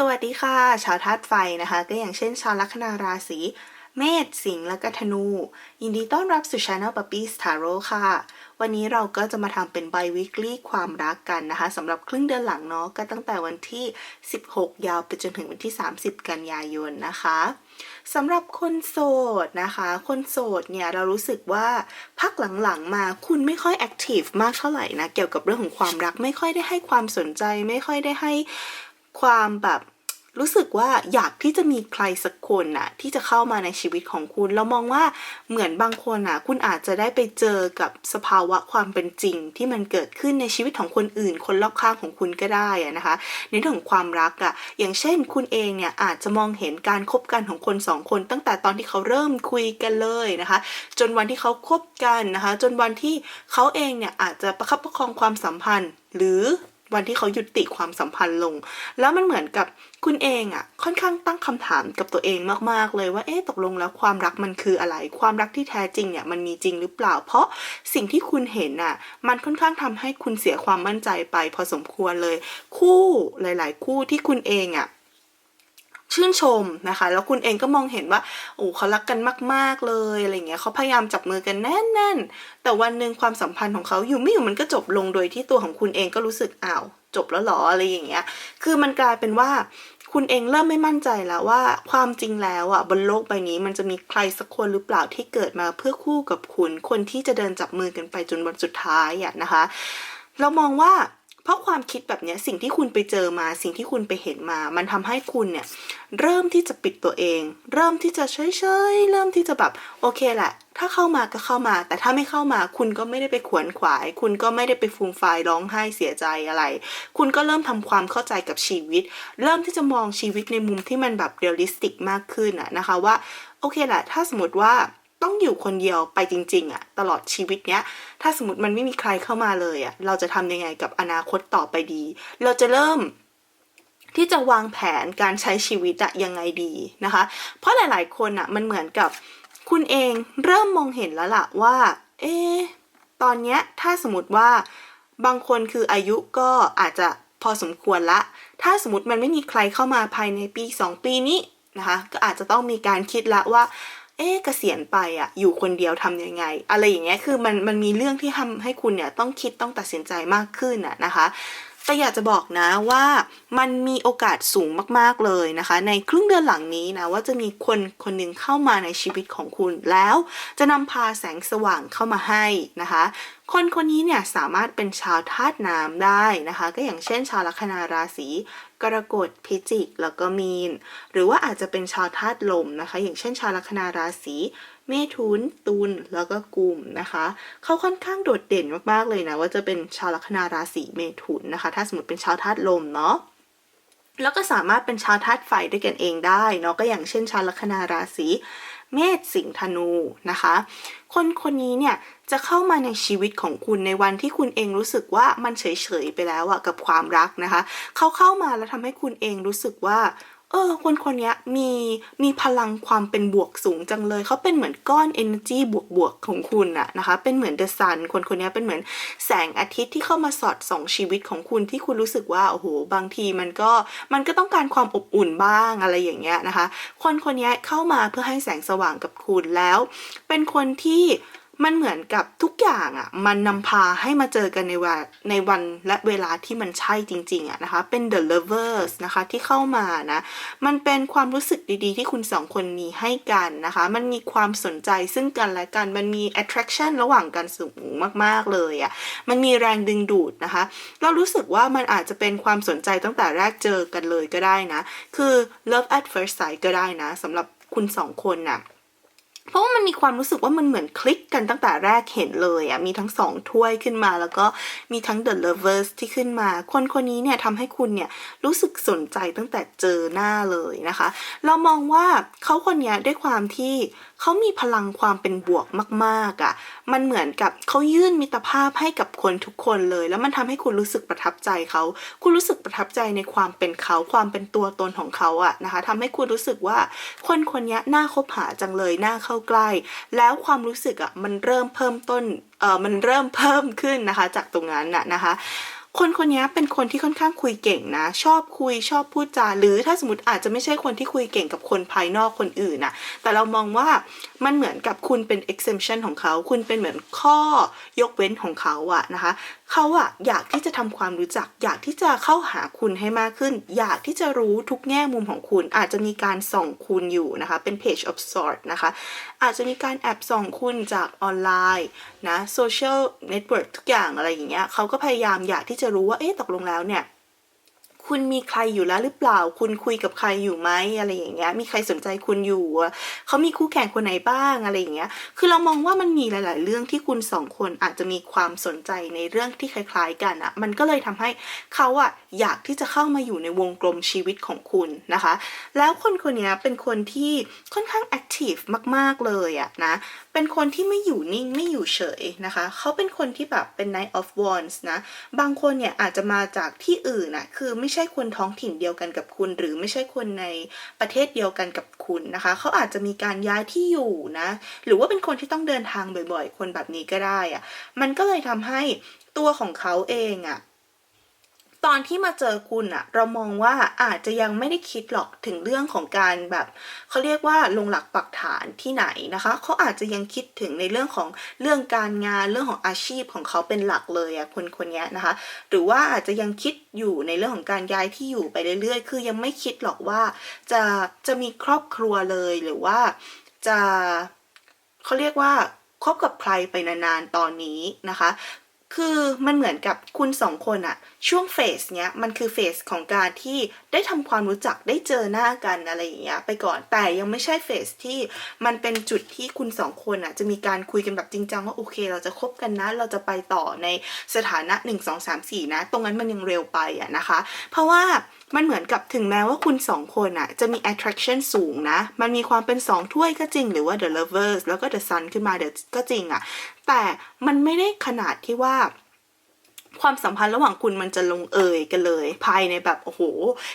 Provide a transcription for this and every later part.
สวัสดีค่ะ ชาวธาตุไฟนะคะ ก็อย่างเช่นชาวลัคนาราศีเมษสิงห์และก็ธนู ยินดีต้อนรับสู่ช anel Puppies Tarot ค่ะ วันนี้เราก็จะมาทำเป็น bi weekly ความรักกันนะคะสำหรับครึ่งเดือนหลังเนาะก็ตั้งแต่วันที่ 16 ยาวไปจนถึงวันที่ 30 กันยายนนะคะสำหรับคนโสดนะคะ คนโสดเนี่ยเรารู้สึกว่าพักหลังๆมาคุณไม่ค่อยแอคทีฟมากเท่าไหร่นะ เกี่ยวกับเรื่องของความรักไม่ค่อยได้ให้ความสนใจ ไม่ค่อยได้ให้ ความแบบรู้สึกว่าอยากที่จะมีใครสักคนน่ะที่จะเข้ามาในชีวิตของคุณ เรามองว่าเหมือนบางคนน่ะ คุณอาจจะได้ไปเจอกับสภาวะความเป็นจริง ที่มันเกิดขึ้นในชีวิตของคนอื่น คนรอบข้างของคุณก็ได้อะนะคะ ในเรื่องของความรักอะอย่างเช่นคุณเองเนี่ยอาจจะมองเห็นการคบกันของคนสองคน ตั้งแต่ตอนที่เขาเริ่มคุยกันเลยนะคะ จนวันที่เขาคบกันนะคะ จนวันที่เขาเองเนี่ยอาจจะประคับประคองความสัมพันธ์ หรือ วันที่เขายุติความสัมพันธ์ลง แล้วมันเหมือนกับคุณเองอะ่ะ ค่อนข้างตั้งคำถามกับตัวเองมากๆเลยว่าเอ๊ะตกลงแล้วความรักมันคืออะไร ความรักที่แท้จริงเนี่ยมันมีจริงหรือเปล่า เพราะสิ่งที่คุณเห็นอะ มันค่อนข้างทำให้คุณเสียความมั่นใจไป พอสมควรเลย คู่หลาย ๆ คู่ที่คุณเองอะ ชื่นชมนะคะ แล้วคุณเองก็มองเห็นว่าโอ้เขารักกันมาก ๆเลยอะไรเงี้ยเขาพยายามจับมือกันแน่นๆ แต่วันหนึ่งความสัมพันธ์ของเขาอยู่ไม่อยู่มันก็จบลงโดยที่ตัวของคุณเองก็รู้สึกอ้าวจบแล้วหรออะไรอย่างเงี้ย คือมันกลายเป็นว่าคุณเองเริ่มไม่มั่นใจแล้วว่าความจริงแล้วอะบนโลกใบนี้มันจะมีใครสักคนหรือเปล่าที่เกิดมาเพื่อคู่กับคุณ คนที่จะเดินจับมือกันไปจนวันสุดท้ายอะนะคะ เรามองว่า เพราะความคิดแบบนี้สิ่งที่คุณไปเจอมา สิ่งที่คุณไปเห็นมา มันทำให้คุณเนี่ยเริ่มที่จะปิดตัวเอง เริ่มที่จะเฉยๆเริ่มที่จะแบบโอเคแหละถ้าเข้ามาก็เข้ามา แต่ถ้าไม่เข้ามาคุณก็ไม่ได้ไปขวนขวาย คุณก็ไม่ได้ไปฟูมฟายร้องไห้เสียใจอะไร คุณก็เริ่มทำความเข้าใจกับชีวิต เริ่มที่จะมองชีวิตในมุมที่มันแบบเรียลลิสติกมากขึ้นอะนะคะว่าโอเคแหละถ้าสมมติว่า ต้องอยู่คนเดียวไปจริง ๆอะตลอดชีวิตเนี้ย ถ้าสมมติมันไม่มีใครเข้ามาเลยอะเราจะทำยังไงกับอนาคตต่อไปดี เราจะเริ่มที่จะวางแผนการใช้ชีวิตอะยังไงดีนะคะ เพราะหลาย ๆ คนอะมันเหมือนกับคุณเองเริ่มมองเห็นแล้วล่ะว่า เอ๊ตอนเนี้ยถ้าสมมติว่าบางคนคืออายุก็อาจจะพอสมควรละ ถ้าสมมติมันไม่มีใครเข้ามาภายในปี 2 ปีนี้นะคะ ก็อาจจะต้องมีการคิดละว่า เอ๊ะเกษียณไปอะอยู่คนเดียวทำยังไง อะไรอย่างเงี้ยคือมันมันมีเรื่องที่ทำให้คุณเนี่ยต้องคิดต้องตัดสินใจมากขึ้นอะนะคะแต่อยากจะบอกนะว่ามันมีโอกาสสูงมากๆเลยนะคะ ในครึ่งเดือนหลังนี้นะว่าจะมีคนคนหนึ่งเข้ามาในชีวิตของคุณแล้ว จะนำพาแสงสว่างเข้ามาให้นะคะ คนคนนี้เนี่ยสามารถเป็นชาวธาตุน้ำได้นะคะ ก็อย่างเช่นชาวลัคนาราศี กรกฎพิจิก แล้วก็มีน หรือว่าอาจจะเป็นชาวธาตุลมนะคะ อย่างเช่นชาวลัคนาราศีเมถุนตุลแล้วก็กลุ่มนะคะ เขาค่อนข้างโดดเด่นมากๆเลยนะ ว่าจะเป็นชาวลัคนาราศีเมถุนนะคะ ถ้าสมมติเป็นชาวธาตุลมเนาะแล้วก็สามารถเป็นชาวธาตุไฟด้วยกันเองได้เนาะก็อย่างเช่นชาวลัคนาราศีเมษสิงห์ธนูนะคะ คนคนนี้เนี่ยจะเข้ามาในชีวิตของคุณในวันที่คุณเองรู้สึกว่ามันเฉยๆไปแล้วอะกับความรักนะคะ เขาเข้ามาแล้วทำให้คุณเองรู้สึกว่า เออคนคนนี้มีมีพลังความเป็นบวกสูงจังเลย เขาเป็นเหมือนก้อน energy บวกบวกๆของคุณอะนะคะ เป็นเหมือน the sun คนคนนี้เป็นเหมือนแสงอาทิตย์ที่เข้ามาสอดส่องชีวิตของคุณที่คุณรู้สึกว่าโอ้โหบางทีมันก็มันก็ต้องการความอบอุ่นบ้างอะไรอย่างเงี้ยนะคะ คนคนนี้เข้ามาเพื่อให้แสงสว่างกับคุณแล้ว เป็นคนที่ มันเหมือนกับทุกอย่างอะ่ะมันนำพาให้มาเจอกันในวันในวันและเวลาที่มันใช่จริงๆอะนะคะ เป็น the lovers นะคะที่เข้ามานะ มันเป็นความรู้สึกดีๆ ที่คุณสองคนมีให้กันนะคะ มันมีความสนใจซึ่งกันและกัน มันมี attraction ระหว่างกันสูงมากๆเลยอะ่ะ มันมีแรงดึงดูดนะคะ เรารู้สึกว่ามันอาจจะเป็นความสนใจตั้งแต่แรกเจอกันเลยก็ได้นะ คือ love at first sight ก็ได้นะสำหรับคุณสองคนน่ะ เพราะว่ามันมีความรู้สึกว่ามันเหมือนคลิกกันตั้งแต่แรกเห็นเลยอะ่ะมีทั้งสองถ้วยขึ้นมา แล้วก็มีทั้ง The Lovers ที่ขึ้นมา คนคนนี้เนี่ยทำให้คุณเนี่ยรู้สึกสนใจตั้งแต่เจอหน้าเลยนะคะ เรามองว่าเขาคนเนี้ยด้วยความที่เขามีพลังความเป็นบวกมากๆอะ่ะ มันเหมือนกับเขายื่นมิตรภาพให้กับคนทุกคนเลย แล้วมันทำให้คุณรู้สึกประทับใจเขา คุณรู้สึกประทับใจในความเป็นเขาความเป็นตัวตนของเขาอะนะคะทำให้คุณรู้สึกว่าคนคนนี้น่าคบหาจังเลยน่าเข้าใกล้ แล้วความรู้สึกอะมันเริ่มเพิ่มต้นเออมันเริ่มเพิ่มขึ้นนะคะ จากตรงนั้นน่ะนะคะ คนคนนี้เป็นคนที่ค่อนข้างคุยเก่งนะ ชอบคุยชอบพูดจาหรือถ้าสมมติอาจจะไม่ใช่คนที่คุยเก่งกับคนภายนอกคนอื่นนะแต่เรามองว่ามันเหมือนกับคุณเป็น exemption ของเขา คุณเป็นเหมือนข้อยกเว้นของเขาอะนะคะเขาอะอยากที่จะทำความรู้จัก อยากที่จะเข้าหาคุณให้มากขึ้น อยากที่จะรู้ทุกแง่มุมของคุณ อาจจะมีการส่องคุณอยู่นะคะ เป็น page of sort นะคะ อาจจะมีการแอบส่องคุณจากออนไลน์นะ social network ทุกอย่างอะไรอย่างเงี้ยเขาก็พยายามอยากที่จะรู้ว่าเอ๊ะตกลงแล้วเนี่ย คุณมีใครอยู่แล้วหรือเปล่า คุณคุยกับใครอยู่ไหมอะไรอย่างเงี้ย มีใครสนใจคุณอยู่เขามีคู่แข่งคนไหนบ้างอะไรอย่างเงี้ย คือเรามองว่ามันมีหลาย ๆ เรื่องที่คุณสองคนอาจจะมีความสนใจในเรื่องที่คล้าย ๆ กันอะมันก็เลยทำให้เขาอะอยากที่จะเข้ามาอยู่ในวงกลมชีวิตของคุณนะคะ แล้วคนคนนี้เป็นคนที่ค่อนข้างแอคทีฟมาก ๆ เลยอะนะ เป็นคนที่ไม่อยู่นิ่งไม่อยู่เฉยนะคะ เขาเป็นคนที่แบบเป็น Knight of Wands นะ บางคนเนี่ยอาจจะมาจากที่อื่นอะคือไม่ใช่คนท้องถิ่นเดียวกันกับคุณ หรือไม่ใช่คนในประเทศเดียวกันกับคุณนะคะ เขาอาจจะมีการย้ายที่อยู่นะ หรือว่าเป็นคนที่ต้องเดินทางบ่อยๆ คนแบบนี้ก็ได้อะมันก็เลยทำให้ตัวของเขาเองอะ ตอนที่มาเจอคุณอะเรามองว่าอาจจะยังไม่ได้คิดหรอกถึงเรื่องของการแบบเขาเรียกว่าลงหลักปักฐานที่ไหนนะคะเขาอาจจะยังคิดถึงในเรื่องของเรื่องการงานเรื่องของอาชีพของเขาเป็นหลักเลยอะคนคนนี้นะคะ หรือว่าอาจจะยังคิดอยู่ในเรื่องของการย้ายที่อยู่ไปเรื่อยๆ คือยังไม่คิดหรอกว่าจะจะมีครอบครัวเลยหรือว่าจะเขาเรียกว่าคบกับใครไปนานๆ ตอนนี้นะคะ คือมันเหมือนกับคุณสองคนอะช่วงเฟสเนี้ยมันคือเฟสของการที่ได้ทำความรู้จักได้เจอหน้ากันอะไรอย่างเงี้ยไปก่อนแต่ยังไม่ใช่เฟสที่มันเป็นจุดที่คุณสองคนอะจะมีการคุยกันแบบจริงจังว่าโอเค เราจะคบกันนะเราจะไปต่อในสถานะ 1 2 3 4 นะ ตรงนั้นมันยังเร็วไปอะนะคะ เพราะว่ามันเหมือนกับถึงแม้ว่าคุณสองคนอะจะมี attraction สูงนะ มันมีความเป็นสองถ้วยก็จริงหรือว่า the lovers แล้วก็ the sun ขึ้นมาเดี๋ยวก็จริงอะ แต่มันไม่ได้ขนาดที่ว่า ความสัมพันธ์ระหว่างคุณมันจะลงเอยกันเลย ภายในแบบโอ้โห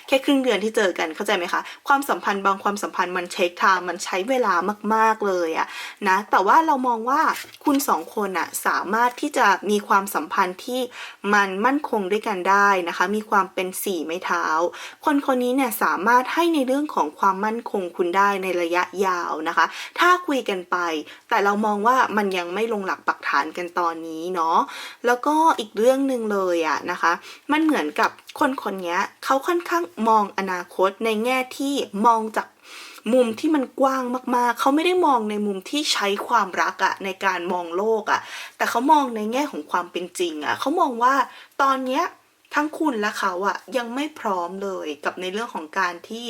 แค่ครึ่งเดือนที่เจอกันเข้าใจไหมคะ ความสัมพันธ์บางความสัมพันธ์มันเช็คทม์มันใช้เวลามากๆเลยอะนะแต่ว่าเรามองว่าคุณสองคนอะสามารถที่จะมีความสัมพันธ์ที่มันมั่นคงด้วยกันได้นะคะ มีความเป็นสี่ไม้เท้า คนคนนี้เนี่ยสามารถให้ในเรื่องของความมั่นคงคุณได้ในระยะยาวนะคะ ถ้าคุยกันไป แต่เรามองว่ามันยังไม่ลงหลักปัก ฐานกันตอนนี้เนาะแล้วก็อีกเรื่องหนึ่งเลยอะนะคะ มันเหมือนกับคนคนนี้เขาค่อนข้างมองอนาคตในแง่ที่มองจากมุมที่มันกว้างมากๆ เขาไม่ได้มองในมุมที่ใช้ความรักอะในการมองโลกอะแต่เขามองในแง่ของความเป็นจริงอะเขามองว่าตอนเนี้ยทั้งคุณและเขาอะยังไม่พร้อมเลยกับในเรื่องของการที่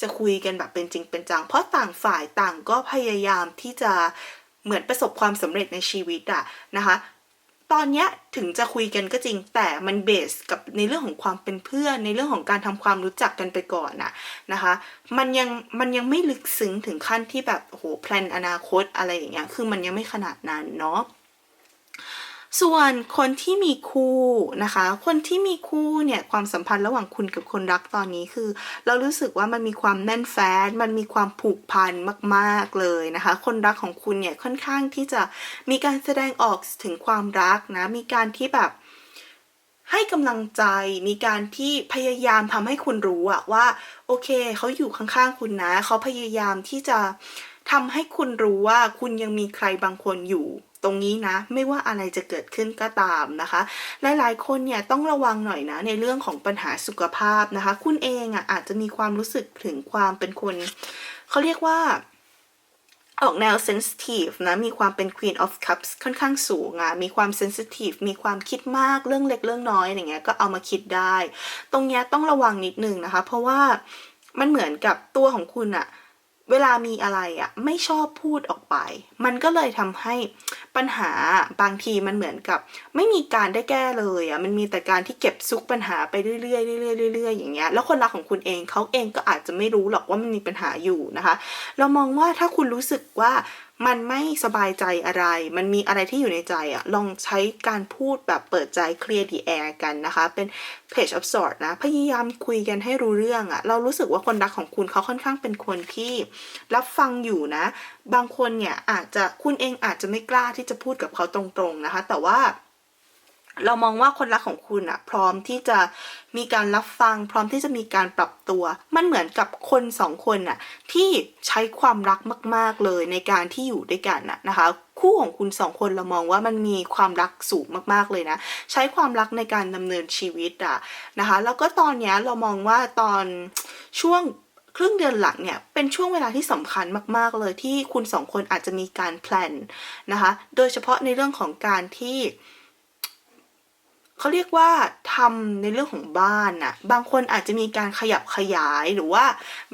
จะคุยกันแบบเป็นจริงเป็นจัง เพราะต่างฝ่ายต่างก็พยายามที่จะ เหมือนประสบความสำเร็จในชีวิตอะนะคะตอนเนี้ยถึงจะคุยกันก็จริงแต่มันเบสกับในเรื่องของความเป็นเพื่อน ในเรื่องของการทำความรู้จักกันไปก่อนน่ะนะคะ มันยังมันยังไม่ลึกซึ้งถึงขั้นที่แบบโอ้โหแพลนอนาคตอะไรอย่างเงี้ยคือมันยังไม่ขนาดนั้นเนาะ ส่วนคนที่มีคู่นะคะ คนที่มีคู่เนี่ยความสัมพันธ์ระหว่างคุณกับคนรักตอนนี้คือ เรารู้สึกว่ามันมีความแน่นแฟ้นมันมีความผูกพันมากๆเลยนะคะ คนรักของคุณเนี่ยค่อนข้างที่จะมีการแสดงออกถึงความรักนะมีการที่แบบให้กำลังใจมีการที่พยายามทำให้คุณรู้อะว่า โอเคเขาอยู่ข้างๆคุณนะเขาพยายามที่จะทำให้คุณรู้ว่าคุณยังมีใครบางคนอยู่ ตรงนี้นะ ไม่ว่าอะไรจะเกิดขึ้นก็ตามนะคะ หลายๆ คนเนี่ยต้องระวังหน่อยนะในเรื่องของปัญหาสุขภาพนะคะ คุณเองอะอาจจะมีความรู้สึกถึงความเป็นคนเขาเรียกว่าออกแนว sensitive นะมีความเป็น Queen of Cups ค่อนข้างสูงอะมีความ sensitive มีความคิดมากเรื่องเล็กเรื่องน้อยอย่างเงี้ยก็เอามาคิดได้ ตรงเนี้ยต้องระวังนิดนึงนะคะ เพราะว่ามันเหมือนกับตัวของคุณอะ เวลามีอะไรอะไม่ชอบพูดออกไป มันก็เลยทำให้ปัญหาบางทีมันเหมือนกับ ไม่มีการได้แก้เลยอะมันมีแต่การที่เก็บซุกปัญหาไปเรื่อยๆเรื่อยๆเรื่อยๆอย่างเงี้ยแล้วคนรักของคุณเองเขาเองก็อาจจะไม่รู้หรอกว่ามันมีปัญหาอยู่นะคะ เรามองว่าถ้าคุณรู้สึกว่า มันไม่สบายใจอะไร มันมีอะไรที่อยู่ในใจอะลองใช้การพูดแบบเปิดใจเคลียร์ดีแอร์กันนะคะ เป็น page of sort นะ พยายามคุยกันให้รู้เรื่องอะเรารู้สึกว่าคนรักของคุณเขาค่อนข้างเป็นคนที่รับฟังอยู่นะ บางคนเนี่ยอาจจะคุณเองอาจจะไม่กล้าที่จะพูดกับเขาตรงๆนะคะ แต่ว่า เรามองว่าคนรักของคุณอะพร้อมที่จะมีการรับฟัง พร้อมที่จะมีการปรับตัว มันเหมือนกับคนสองคนอะที่ใช้ความรักมาก ๆเลยในการที่อยู่ด้วยกันอะนะคะ คู่ของคุณสองคนเรามองว่ามันมีความรักสูงมากๆเลยนะ ใช้ความรักในการดำเนินชีวิตอะนะคะ แล้วก็ตอนนี้เรามองว่าตอนช่วงครึ่งเดือนหลังเนี่ยเป็นช่วงเวลาที่สำคัญมาก ๆ เลยที่คุณสองคนอาจจะมีการแพลนนะคะ โดยเฉพาะในเรื่องของการที่ เขาเรียกว่าทำในเรื่องของบ้านน่ะ บางคนอาจจะมีการขยับขยายหรือว่า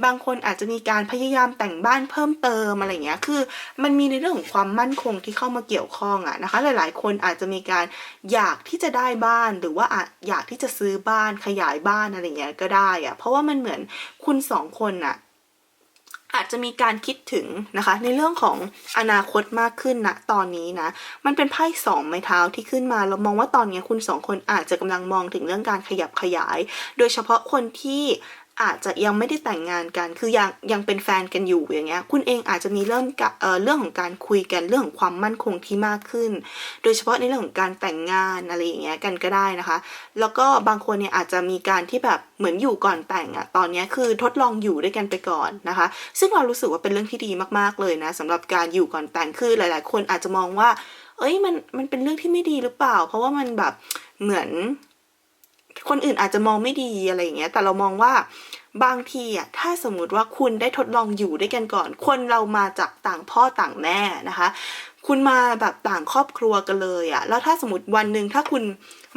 บางคนอาจจะมีการพยายามแต่งบ้านเพิ่มเติมอะไรเงี้ย คือ มันมีในเรื่องของความมั่นคงที่เข้ามาเกี่ยวข้องอะนะคะ หลาย ๆ คนอาจจะมีการอยากที่จะได้บ้าน หรือว่าอยากที่จะซื้อบ้านขยายบ้านอะไรเงี้ยก็ได้อะเพราะว่ามันเหมือนคุณสองคนน่ะ อาจจะมีการคิดถึงนะคะ ในเรื่องของอนาคตมากขึ้นนะตอนนี้นะ มันเป็นไพ่สองไม้เท้าที่ขึ้นมาเรามองว่าตอนนี้คุณสองคนอาจจะกำลังมองถึงเรื่องการขยับขยาย โดยเฉพาะคนที่ อาจจะยังไม่ได้แต่งงานกัน คือยังยังเป็นแฟนกันอยู่อย่างเงี้ย คุณเองอาจจะมีเริ่มกะเอ่อเรื่องของการคุยกันเรื่องของความมั่นคงที่มากขึ้น โดยเฉพาะในเรื่องของการแต่งงานอะไรอย่างเงี้ยกันก็ได้นะคะ แล้วก็บางคนเนี่ยอาจจะมีการที่แบบเหมือนอยู่ก่อนแต่งอะตอนเนี้ยคือทดลองอยู่ด้วยกันไปก่อนนะคะ ซึ่งเรารู้สึกว่าเป็นเรื่องที่ดีมากๆเลยนะสำหรับการอยู่ก่อนแต่งคือหลาย ๆ คนอาจจะมองว่า เอ้ยมันมันเป็นเรื่องที่ไม่ดีหรือเปล่า เพราะว่ามันแบบเหมือน คนอื่นอาจจะมองไม่ดีอะไรอย่างเงี้ยแต่เรามองว่าบางทีอะถ้าสมมติว่าคุณได้ทดลองอยู่ด้วยกันก่อน คนเรามาจากต่างพ่อต่างแม่นะคะ คุณมาแบบต่างครอบครัวกันเลยอะแล้วถ้าสมมติวันหนึ่งถ้าคุณ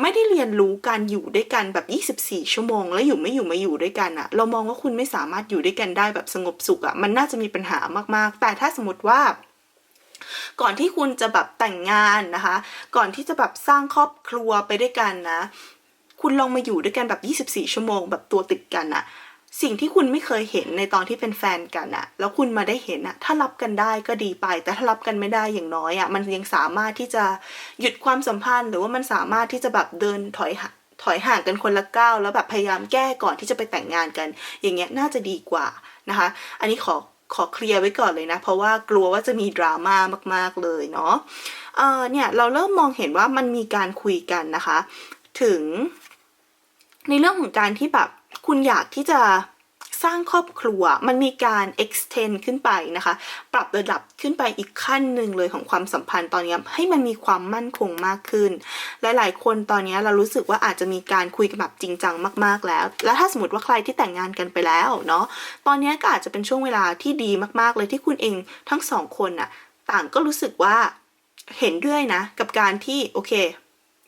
ไม่ได้เรียนรู้การอยู่ด้วยกันแบบ 24 ชั่วโมง แล้วอยู่ไม่อยู่มาอยู่ด้วยกันอะเรามองว่าคุณไม่สามารถอยู่ด้วยกันได้แบบสงบสุขอะมันน่าจะมีปัญหามากๆ แต่ถ้าสมมติว่า ก่อนที่คุณจะแบบแต่งงานนะคะ ก่อนที่จะแบบสร้างครอบครัวไปด้วยกันนะ คุณลองมาอยู่ด้วยกันแบบ 24 ชั่วโมงแบบตัวติดกันอะสิ่งที่คุณไม่เคยเห็นในตอนที่เป็นแฟนกันอะแล้วคุณมาได้เห็นอะถ้ารับกันได้ก็ดีไป แต่ถ้ารับกันไม่ได้อย่างน้อยอะมันยังสามารถที่จะหยุดความสัมพันธ์ หรือว่ามันสามารถที่จะแบบเดินถอยห่างถอยห่างกันคนละก้าวแล้วแบบพยายามแก้ก่อนที่จะไปแต่งงานกัน อย่างเงี้ยน่าจะดีกว่านะคะ อันนี้ขอขอเคลียร์ไว้ก่อนเลยนะ เพราะว่ากลัวว่าจะมีดราม่ามากๆเลยเนาะเออเนี่ยเราเริ่มมองเห็นว่ามันมีการคุยกันนะคะ ถึง ในเรื่องของการที่แบบคุณอยากที่จะสร้างครอบครัวมันมีการ extend ขึ้นไปนะคะ ปรับระดับขึ้นไปอีกขั้นหนึ่งเลยของความสัมพันธ์ตอนนี้ให้มันมีความมั่นคงมากขึ้น หลาย ๆ คนตอนนี้เรารู้สึกว่าอาจจะมีการคุยกันแบบจริงจังมาก ๆ แล้ว แล้วถ้าสมมติว่าใครที่แต่งงานกันไปแล้วเนาะตอนนี้ก็อาจจะเป็นช่วงเวลาที่ดีมาก ๆ เลยที่คุณเองทั้งสองคนน่ะต่างก็รู้สึกว่าเห็นด้วยนะกับการที่โอเค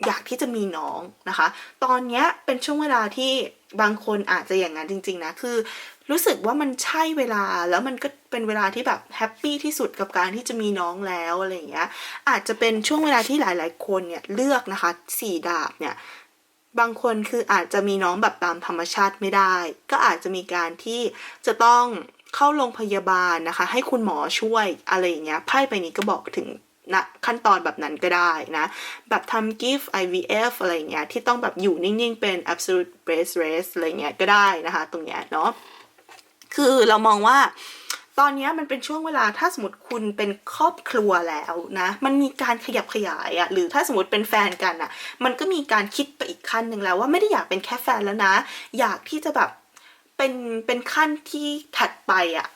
อยากที่จะมีน้องนะคะ ตอนเนี้ยเป็นช่วงเวลาที่บางคนอาจจะอย่างนั้นจริง ๆ นะ คือ รู้สึกว่ามันใช่เวลาแล้วมันก็เป็นเวลาที่แบบแฮปปี้ที่สุดกับการที่จะมีน้องแล้วอะไรอย่างเงี้ย อาจจะเป็นช่วงเวลาที่หลาย ๆ คนเนี่ยเลือกนะคะสี่ดาบเนี่ยบางคนคืออาจจะมีน้องแบบตามธรรมชาติไม่ได้ ก็อาจจะมีการที่จะต้องเข้าโรงพยาบาลนะคะ ให้คุณหมอช่วยอะไรอย่างเงี้ยไพ่ใบนี้ก็บอกถึง นะขั้นตอนแบบนั้นก็ได้นะ แบบทำ gift IVF อะไรเงี้ยที่ต้องแบบอยู่นิ่งๆ เป็น absolute bed rest อะไรเงี้ยก็ได้นะคะ ตรงเนี้ยเนาะคือเรามองว่าตอนนี้มันเป็นช่วงเวลาถ้าสมมติคุณเป็นครอบครัวแล้วนะ มันมีการขยับขยายอะหรือถ้าสมมติเป็นแฟนกันอะมันก็มีการคิดไปอีกขั้นหนึ่งแล้วว่าไม่ได้อยากเป็นแค่แฟนแล้วนะ อยากที่จะแบบเป็นเป็นขั้นที่ถัดไปอะ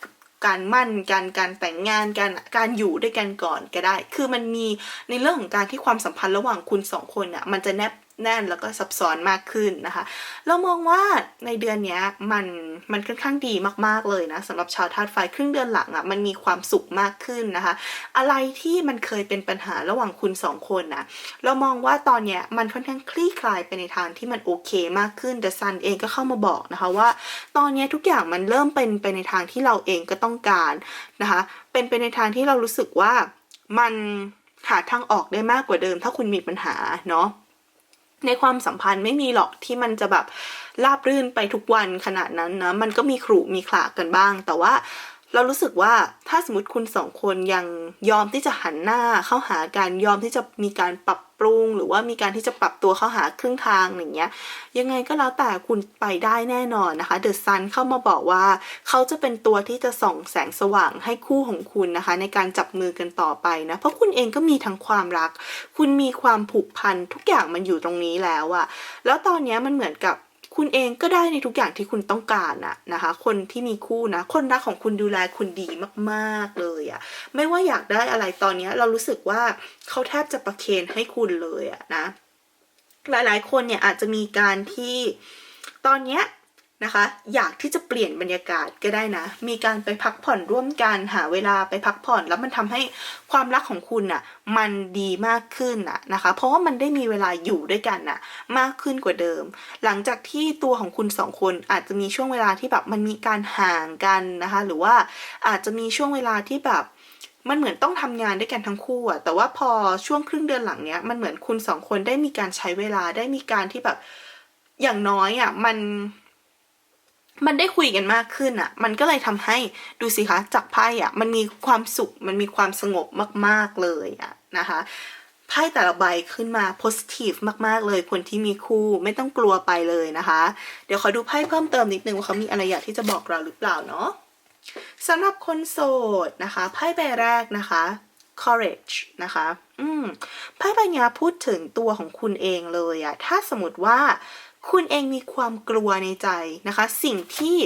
การมั่นกันการแต่งงานกันการอยู่ด้วยกันก่อนก็ได้ คือมันมีในเรื่องของการที่ความสัมพันธ์ระหว่างคุณสองคนอะมันจะแนบ แน่นแล้วก็ซับซ้อนมากขึ้นนะคะ เรามองว่าในเดือนนี้มันมันค่อนข้างดีมากๆเลยนะสำหรับชาวธาตุไฟครึ่งเดือนหลังอะ่ะมันมีความสุขมากขึ้นนะคะ อะไรที่มันเคยเป็นปัญหาระหว่างคุณสองคนนะเรามองว่าตอนเนี้ยมันค่อนข้างคลี่คลายไปในทางที่มันโอเคมากขึ้นแต่ซันเองก็เข้ามาบอกนะคะว่า ตอนนี้ทุกอย่างมันเริ่มเป็นไปในทางที่เราเองก็ต้องการนะคะ เป็นไปในทางที่เรารู้สึกว่ามันหาทางออกได้มากกว่าเดิม ถ้าคุณมีปัญหาเนาะ ในความสัมพันธ์ไม่มีหรอกที่มันจะแบบราบรื่นไปทุกวันขนาดนั้นนะ มันก็มีขรุมีขลากันบ้าง แต่ว่า เรารู้สึกว่าถ้าสมมติคุณสองคนยังยอมที่จะหันหน้าเข้าหากันยอมที่จะมีการปรับปรุง หรือว่ามีการที่จะปรับตัวเข้าหาครึ่งทางอย่างเงี้ยยังไงก็แล้วแต่คุณไปได้แน่นอนนะคะเดอะซันเข้ามาบอกว่า เขาจะเป็นตัวที่จะส่องแสงสว่างให้คู่ของคุณนะคะ ในการจับมือกันต่อไปนะเพราะคุณเองก็มีทั้งความรัก คุณมีความผูกพันทุกอย่างมันอยู่ตรงนี้แล้วอะแล้วตอนเนี้ยมันเหมือนกับ คุณเองก็ได้ในทุกอย่างที่คุณต้องการอะนะคะ คนที่มีคู่นะ คนรักของคุณดูแลคุณดีมากๆเลยอะไม่ว่าอยากได้อะไรตอนนี้เรารู้สึกว่าเขาแทบจะประเคนให้คุณเลยอะนะ หลายๆ คนเนี่ยอาจจะมีการที่ตอนเนี้ย นะคะ อยากที่จะเปลี่ยนบรรยากาศก็ได้นะ มีการไปพักผ่อนร่วมกันหาเวลาไปพักผ่อน แล้วมันทำให้ความรักของคุณน่ะมันดีมากขึ้นน่ะนะคะ เพราะว่ามันได้มีเวลาอยู่ด้วยกันน่ะมากขึ้นกว่าเดิม หลังจากที่ตัวของคุณสองคนอาจจะมีช่วงเวลาที่แบบมันมีการห่างกันนะคะ หรือว่าอาจจะมีช่วงเวลาที่แบบมันเหมือนต้องทำงานด้วยกันทั้งคู่อะแต่ว่าพอช่วงครึ่งเดือนหลังเนี้ย มันเหมือนคุณสองคนได้มีการใช้เวลาได้มีการที่แบบอย่างน้อยอะมัน มันได้คุยกันมากขึ้นอะมันก็เลยทำให้ดูสิคะจากไพ่อะมันมีความสุข มันมีความสงบมาก ๆ เลยอะนะคะ ไพ่แต่ละใบขึ้นมา positive มาก ๆ เลย คนที่มีคู่ไม่ต้องกลัวไปเลยนะคะ เดี๋ยวขอดูไพ่เพิ่มเติมนิดนึงว่าเขามีอะไรอยากที่จะบอกเราหรือเปล่าเนาะสำหรับคนโสดนะคะ ไพ่ใบแรกนะคะ courage นะคะ อืมไพ่ใบนี้พูดถึงตัวของคุณเองเลยอะถ้าสมมติว่า คุณเองมีความกลัวในใจนะคะ สิ่งที่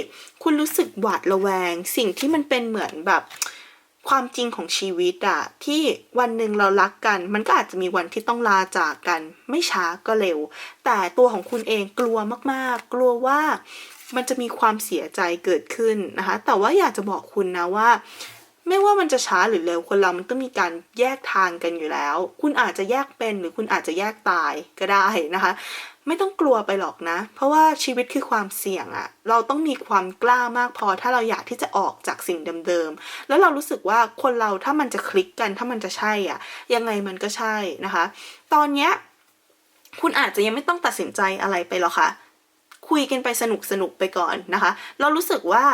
คุณรู้สึกหวาดระแวง สิ่งที่มันเป็นเหมือนแบบความจริงของชีวิตอะที่วันหนึ่งเรารักกัน มันก็อาจจะมีวันที่ต้องลาจากกัน ไม่ช้าก็เร็ว แต่ตัวของคุณเองกลัวมากๆ กลัวว่ามันจะมีความเสียใจเกิดขึ้นนะคะ แต่ว่าอยากจะบอกคุณนะว่า ไม่ว่ามันจะช้าหรือเร็วคนเรามันต้องมีการแยกทางกันอยู่แล้ว คุณอาจจะแยกเป็นหรือคุณอาจจะแยกตายก็ได้นะคะ ไม่ต้องกลัวไปหรอกนะ เพราะว่าชีวิตคือความเสี่ยงอะเราต้องมีความกล้ามากพอถ้าเราอยากที่จะออกจากสิ่งเดิมๆ แล้วเรารู้สึกว่าคนเราถ้ามันจะคลิกกันถ้ามันจะใช่อะยังไงมันก็ใช่นะคะ ตอนเนี้ยคุณอาจจะยังไม่ต้องตัดสินใจอะไรไปหรอกค่ะ คุยกันไปสนุกสนุกไปก่อนนะคะ เรารู้สึกว่า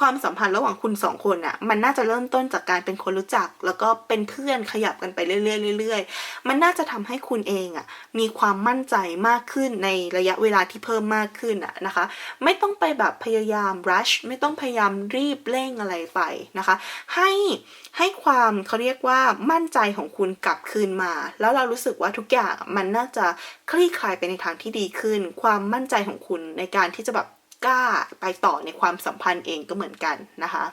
ความสัมพันธ์ระหว่างคุณสองคนน่ะมันน่าจะเริ่มต้นจากการเป็นคนรู้จัก แล้วก็เป็นเพื่อนขยับกันไปเรื่อยๆเรื่อยๆ มันน่าจะทำให้คุณเองอะมีความมั่นใจมากขึ้นในระยะเวลาที่เพิ่มมากขึ้นอะนะคะ ไม่ต้องไปแบบพยายาม rush ไม่ต้องพยายามรีบเร่งอะไรไปนะคะ ให้ให้ความเขาเรียกว่ามั่นใจของคุณกลับคืนมา แล้วเรารู้สึกว่าทุกอย่างมันน่าจะคลี่คลายไปในทางที่ดีขึ้น ความมั่นใจของคุณในการที่จะแบบ กล้าไปต่อในความสัมพันธ์เองก็เหมือนกันนะคะ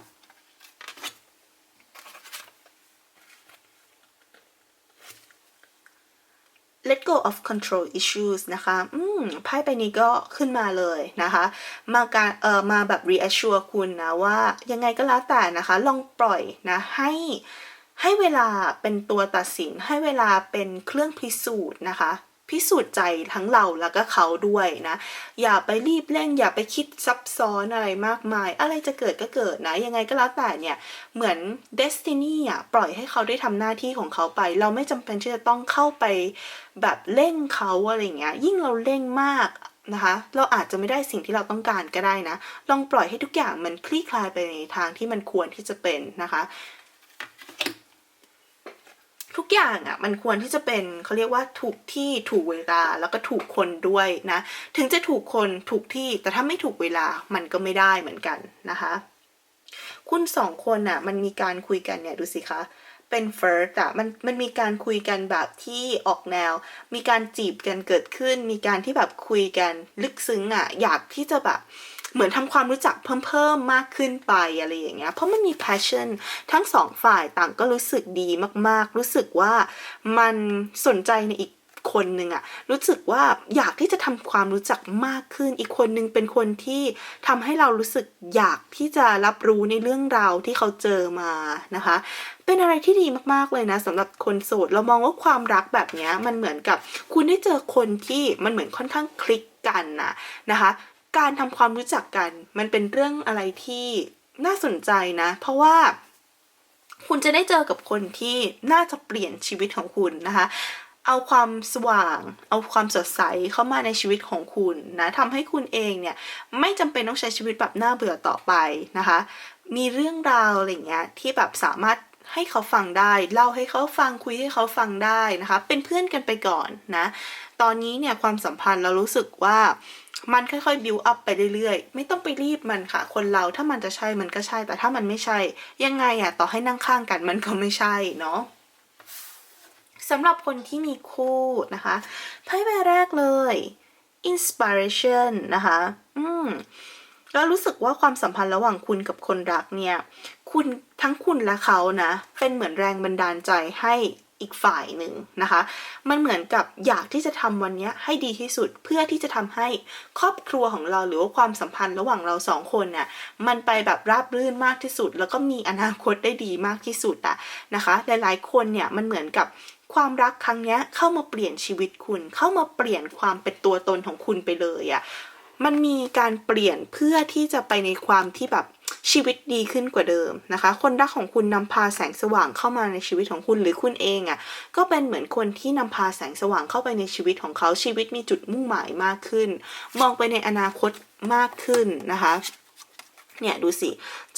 let go of control issues นะคะ อืม ไพ่ใบนี้ก็ขึ้นมาเลยนะคะ มาการ เอ่อ มาแบบ reassure คุณนะว่ายังไงก็แล้วแต่นะคะ ลองปล่อยนะให้ให้เวลาเป็นตัวตัดสินให้เวลาเป็นเครื่องพิสูจน์นะคะ พิสูจน์ใจทั้งเราแล้วก็เขาด้วยนะ อย่าไปรีบเร่ง อย่าไปคิดซับซ้อนอะไรมากมาย อะไรจะเกิดก็เกิดนะ ยังไงก็แล้วแต่เนี่ย เหมือนเดสตินีอะปล่อยให้เขาได้ทำหน้าที่ของเขาไป เราไม่จำเป็นที่จะต้องเข้าไปแบบเร่งเขาอะไรเงี้ย ยิ่งเราเร่งมากนะคะ เราอาจจะไม่ได้สิ่งที่เราต้องการก็ได้นะ ลองปล่อยให้ทุกอย่างมันคลี่คลายไปในทางที่มันควรที่จะเป็นนะคะ ทุกอย่างอะ่ะมันควรที่จะเป็นเขาเรียกว่าถูกที่ถูกเวลาแล้วก็ถูกคนด้วยนะถึงจะถูกคนถูกที่แต่ถ้าไม่ถูกเวลามันก็ไม่ได้เหมือนกันนะคะคุณสองคนอะ่ะมันมีการคุยกันเนี่ยดูสิคะเป็น first อะมันมันมีการคุยกันแบบที่ออกแนว มีการจีบกันเกิดขึ้น มีการที่แบบคุยกันลึกซึ้งอะอยากที่จะแบบ เหมือนทำความรู้จักเพิ่มเพิ่มมากขึ้นไปอะไรอย่างเงี้ยเพราะมันมี passion ทั้งสองฝ่ายต่างก็รู้สึกดีมากๆ รู้สึกว่ามันสนใจในอีกคนหนึ่งอะรู้สึกว่าอยากที่จะทำความรู้จักมากขึ้น อีกคนหนึ่งเป็นคนที่ทำให้เรารู้สึกอยากที่จะรับรู้ในเรื่องราวที่เขาเจอมานะคะ เป็นอะไรที่ดีมากๆเลยนะสำหรับคนโสดเรามองว่าความรักแบบนี้มันเหมือนกับ คุณได้เจอคนที่มันเหมือนค่อนข้างคลิกกันนะนะคะ การทำความรู้จักกัน มันเป็นเรื่องอะไรที่น่าสนใจนะ เพราะว่าคุณจะได้เจอกับคนที่น่าจะเปลี่ยนชีวิตของคุณนะคะ เอาความสว่าง เอาความสดใสเข้ามาในชีวิตของคุณนะทำให้คุณเองเนี่ยไม่จำเป็นต้องใช้ชีวิตแบบน่าเบื่อต่อไปนะคะ มีเรื่องราวอะไรเงี้ยที่แบบสามารถให้เขาฟังได้ เล่าให้เขาฟังคุยให้เขาฟังได้นะคะ เป็นเพื่อนกันไปก่อนนะ ตอนนี้เนี่ยความสัมพันธ์เรารู้สึกว่ามันค่อยๆ build up ไปเรื่อยๆ ไม่ต้องไปรีบมันค่ะ คนเราถ้ามันจะใช่มันก็ใช่ แต่ถ้ามันไม่ใช่ ยังไงอะต่อให้นั่งข้างกันมันก็ไม่ใช่เนาะสำหรับคนที่มีคู่นะคะไพ่ใบแรกเลย inspiration นะคะ อืมแล้วรู้สึกว่าความสัมพันธ์ระหว่างคุณกับคนรักเนี่ย คุณทั้งคุณและเขานะ เป็นเหมือนแรงบันดาลใจให้ อีกฝ่ายหนึ่งนะคะ มันเหมือนกับอยากที่จะทำวันนี้ให้ดีที่สุดเพื่อที่จะทำให้ครอบครัวของเราหรือว่าความสัมพันธ์ระหว่างเราสองคนเนี่ยมันไปแบบราบรื่นมากที่สุด แล้วก็มีอนาคตได้ดีมากที่สุดอะนะคะ หลายๆคนเนี่ยมันเหมือนกับความรักครั้งนี้เข้ามาเปลี่ยนชีวิตคุณ เข้ามาเปลี่ยนความเป็นตัวตนของคุณไปเลยอะมันมีการเปลี่ยนเพื่อที่จะไปในความที่แบบ ชีวิตดีขึ้นกว่าเดิมนะคะ คนรักของคุณนำพาแสงสว่างเข้ามาในชีวิตของคุณหรือคุณเองอะ่ะก็เป็นเหมือนคนที่นำพาแสงสว่างเข้าไปในชีวิตของเขาชีวิตมีจุดมุ่งหมายมากขึ้น มองไปในอนาคตมากขึ้นนะคะเนี่ยดูสิ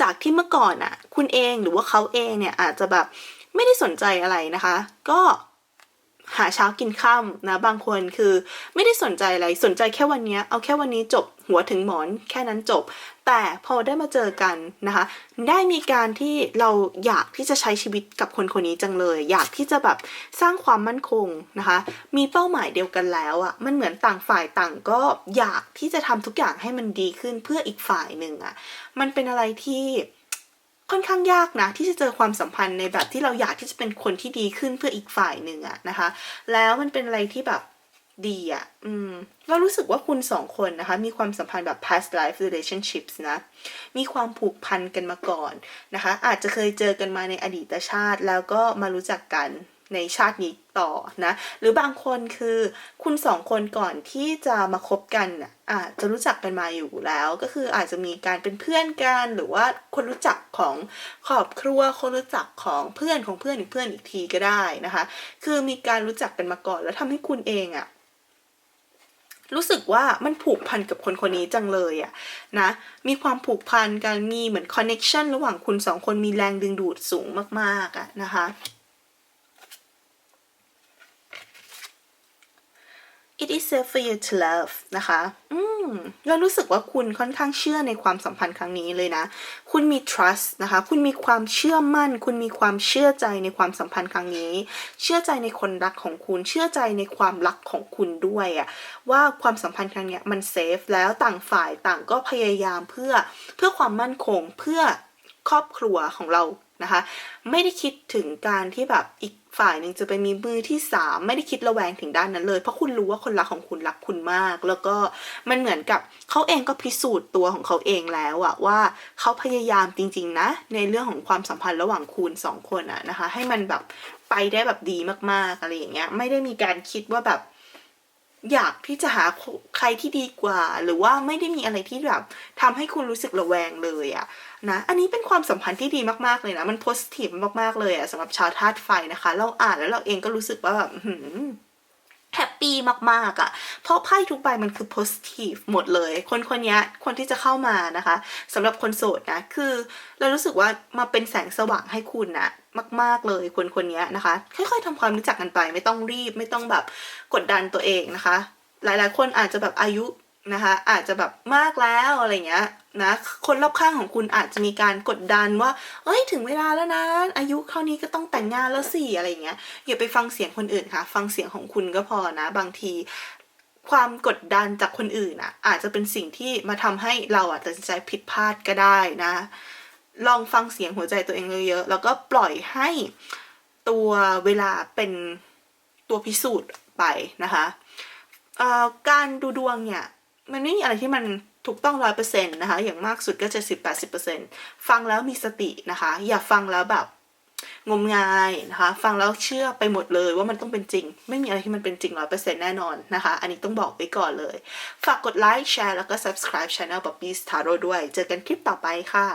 จากที่เมื่อก่อนอะ่ะ คุณเองหรือว่าเขาเองเนี่ยอาจจะแบบไม่ได้สนใจอะไรนะคะ ก็ หาเช้ากินข้ามนะ บางคนคือไม่ได้สนใจอะไรสนใจแค่วันนี้เอาแค่วันนี้จบหัวถึงหมอนแค่นั้นจบ แต่พอได้มาเจอกันนะคะ ได้มีการที่เราอยากที่จะใช้ชีวิตกับคนคนนี้จังเลย อยากที่จะแบบสร้างความมั่นคงนะคะ มีเป้าหมายเดียวกันแล้วอะ่ะมันเหมือนต่างฝ่ายต่างก็อยากที่จะทำทุกอย่างให้มันดีขึ้นเพื่ออีกฝ่ายหนึ่งอะ่ะมันเป็นอะไรที่ ค่อนข้างยากนะ ที่จะเจอความสัมพันธ์ในแบบที่เราอยากที่จะเป็นคนที่ดีขึ้นเพื่ออีกฝ่ายหนึ่งอะนะคะ แล้วมันเป็นอะไรที่แบบดีอะอืมเรารู้สึกว่าคุณสองคนนะคะ มีความสัมพันธ์แบบ past life relationships นะ มีความผูกพันกันมาก่อนนะคะ อาจจะเคยเจอกันมาในอดีตชาติ แล้วก็มารู้จักกัน ในชาตินี้ต่อนะ หรือบางคนคือคุณสองคนก่อนที่จะมาคบกันอาจจะรู้จักกันมาอยู่แล้ว ก็คืออาจจะมีการเป็นเพื่อนกันหรือว่าคนรู้จักของครอบครัวคนรู้จักของเพื่อนของเพื่อนอีกเพื่อนอีกทีก็ได้นะคะ คือมีการรู้จักกันมาก่อน แล้วทำให้คุณเองอะรู้สึกว่ามันผูกพันกับคนคนนี้จังเลยอะนะ มีความผูกพันกันมีเหมือนคอนเน็ชันระหว่างคุณสองคนมีแรงดึงดูดสูงมากๆอะนะคะ it is safe for you to love นะคะ อืมเรารู้สึกว่าคุณค่อนข้างเชื่อในความสัมพันธ์ครั้งนี้เลยนะ คุณมี trust นะคะ คุณมีความเชื่อมั่น คุณมีความเชื่อใจในความสัมพันธ์ครั้งนี้ เชื่อใจในคนรักของคุณ เชื่อใจในความรักของคุณด้วยอะว่าความสัมพันธ์ครั้งนี้มันเซฟแล้วต่างฝ่ายต่างก็พยายามเพื่อเพื่อความมั่นคงเพื่อครอบครัวของเรานะคะ ไม่ได้คิดถึงการที่แบบอีก ฝ่ายหนึ่งจะไปมีมือที่สามไม่ได้คิดระแวงถึงด้านนั้นเลย เพราะคุณรู้ว่าคนรักของคุณรักคุณมาก แล้วก็มันเหมือนกับเขาเองก็พิสูจน์ตัวของเขาเองแล้วอะว่าเขาพยายามจริง ๆ นะ ในเรื่องของความสัมพันธ์ระหว่างคุณสองคนอะนะคะ ให้มันแบบไปได้แบบดีมากๆอะไรอย่างเงี้ยไม่ได้มีการคิดว่าแบบ อยากที่จะหาใครที่ดีกว่า หรือว่าไม่ได้มีอะไรที่แบบทำให้คุณรู้สึกระแวงเลยอะนะอันนี้เป็นความสัมพันธ์ที่ดีมากๆเลยนะ มันโพสิทีฟมากๆเลยอะสำหรับชาวธาตุไฟนะคะ เราอ่านแล้วเราเองก็รู้สึกว่าแบบ แฮปปี้มากๆอะ่ะ เพราะไพ่ทุกใบมันคือโพสติฟหมดเลย คนคนนี้คนที่จะเข้ามานะคะสำหรับคนโสดนะคือ เรารู้สึกว่ามาเป็นแสงสว่างให้คุณนะมากๆเลยคนคนนี้นะคะ ค่อยๆทำความรู้จักกันไป ไม่ต้องรีบไม่ต้องแบบกดดันตัวเองนะคะ หลายๆ คนอาจจะแบบอายุ นะคะอาจจะแบบมากแล้วอะไรเงี้ยนะคนรอบข้างของคุณอาจจะมีการกดดันว่า เอ้ยถึงเวลาแล้วนะ อายุเท่านี้ก็ต้องแต่งงานแล้วสิอะไรเงี้ยอย่าไปฟังเสียงคนอื่นค่ะ ฟังเสียงของคุณก็พอนะ บางที ความกดดันจากคนอื่นอะ อาจจะเป็นสิ่งที่มาทำให้เราอะตัดสินใจผิดพลาดก็ได้นะ ลองฟังเสียงหัวใจตัวเองเยอะๆแล้วก็ปล่อยให้ตัวเวลาเป็นตัวพิสูจน์ไปนะคะการดูดวงเนี่ย มันไม่มีอะไรที่มันถูกต้องร้อยเปอร์เซ็นต์นะคะ อย่างมากสุดก็จะสิบแปดสิบเปอร์เซ็นต์ฟังแล้วมีสตินะคะ อย่าฟังแล้วแบบงมงายนะคะ ฟังแล้วเชื่อไปหมดเลยว่ามันต้องเป็นจริง ไม่มีอะไรที่มันเป็นจริงร้อยเปอร์เซ็นต์แน่นอนนะคะ อันนี้ต้องบอกไว้ก่อนเลย ฝากกดไลค์แชร์แล้วก็ subscribe channel ป๊อปปี้สตาร์โด้วย เจอกันคลิปต่อไปค่ะ